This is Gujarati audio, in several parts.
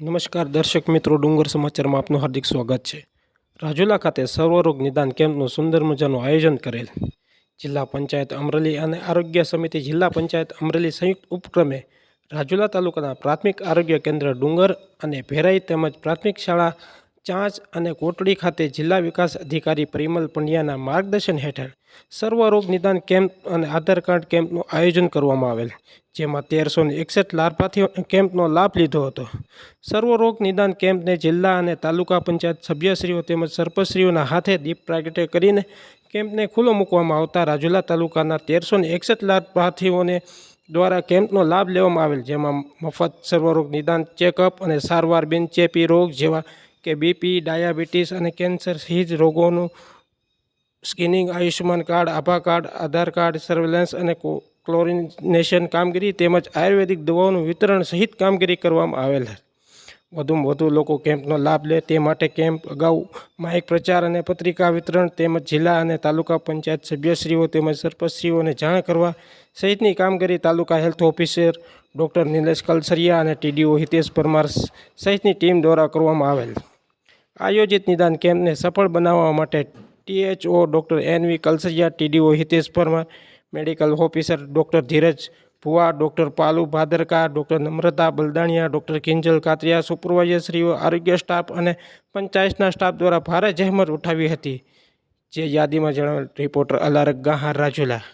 નમસ્કાર દર્શક મિત્રો, ડુંગર સમાચારમાં આપનું હાર્દિક સ્વાગત છે. રાજુલા ખાતે સર્વરોગ નિદાન કેમ્પનું સુંદર મજાનું આયોજન કરેલ. જિલ્લા પંચાયત અમરેલી અને આરોગ્ય સમિતિ જિલ્લા પંચાયત અમરેલી સંયુક્ત ઉપક્રમે રાજુલા તાલુકાના પ્રાથમિક આરોગ્ય કેન્દ્ર ડુંગર અને ભેરાઈ તેમજ પ્રાથમિક શાળા ચાંચ અને કોટડી ખાતે જિલ્લા વિકાસ અધિકારી પરિમલ પંડ્યાના માર્ગદર્શન હેઠળ સર્વરોગ નિદાન કેમ્પ અને આધાર કાર્ડ કેમ્પનું આયોજન કરવામાં આવેલ, જેમાં તેરસો એકસઠ લાભાર્થીઓ કેમ્પનો લાભ લીધો હતો. સર્વરોગ નિદાન કેમ્પને જિલ્લા અને તાલુકા પંચાયત સભ્યશ્રીઓ તેમજ સરપંચશ્રીઓના હાથે દીપ પ્રાગટ્ય કરીને કેમ્પને ખુલ્લો મૂકવામાં આવતા રાજુલા તાલુકાના તેરસો એકસઠ લાભાર્થીઓને દ્વારા કેમ્પનો લાભ લેવામાં આવેલ, જેમાં મફત સર્વરોગ નિદાન ચેકઅપ અને સારવાર બિનચેપી રોગ જેવા કે બીપી ડાયાબિટીસ અને કેન્સર સહિત રોગોનું સ્કિનિંગ આયુષ્યમાન કાર્ડ, આભા કાર્ડ, આધાર કાર્ડ સર્વેલન્સ અને ક્લોરિનેશન કામગીરી તેમજ આયુર્વેદિક દવાઓનું વિતરણ સહિત કામગીરી કરવામાં આવેલ વધુમાં વધુ લોકો કેમ્પનો લાભ લે તે માટે કેમ્પ અગાઉ માહિક પ્રચાર અને પત્રિકા વિતરણ તેમજ જિલ્લા અને તાલુકા પંચાયત સભ્યશ્રીઓ તેમજ સરપંચશ્રીઓને જાણ કરવા સહિતની કામગીરી taluka health officer doctor Nilesh Kalsaria અને ટીડીઓ હિતેશ પરમાર સહિતની ટીમ દ્વારા કરવામાં આવેલ આયોજિત નિદાન કેમ્પને સફળ બનાવવા માટે THO doctor N V Kalsaria, TDO Hitesh Parmar, medical officer doctor Dhiraj Bhuva, doctor Palu Bhadarka, doctor Namrata Baldania, doctor Kinjal Katariya સુપરવાઇઝરશ્રીઓ આરોગ્ય સ્ટાફ અને પંચાયતના સ્ટાફ દ્વારા ભારે જહેમત ઉઠાવી હતી. જે યાદીમાં જણાવેલ રિપોર્ટર અલારક ગાહાર રાજુલા.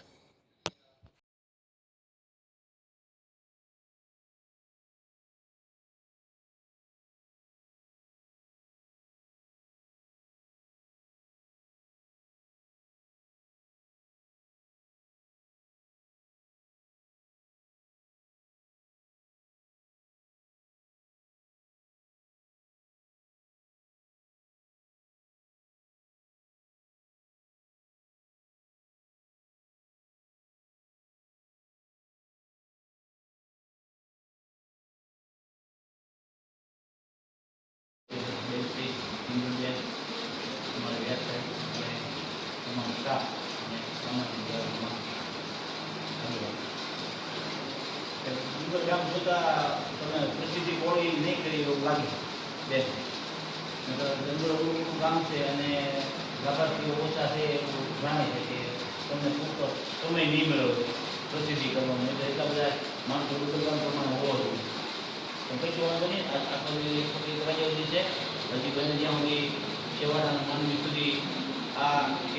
વ્યાસભાઈ અને તમામ સ્ટાફ અને સામાજિક ધન્યવાદ ગામ જોતા તમે પ્રસિદ્ધિ કોળી નહીં કરી એવું લાગે બે ડુંગર ગામ છે અને લાભાર્થીઓ ઓછા છે એવું જાણે છે કે તમને પૂરતો સમય નહીં મળ્યો પ્રસિદ્ધિ કરવાનો એટલે એટલા બધા માણસો ડુંગર પ્રમાણે હોવો પછી વાંધો નહીં આ આખો દિવસ ખોટી રજાઓ જે છે હજી બને જ્યાં સુધી છેવાડાના માનવી સુધી આ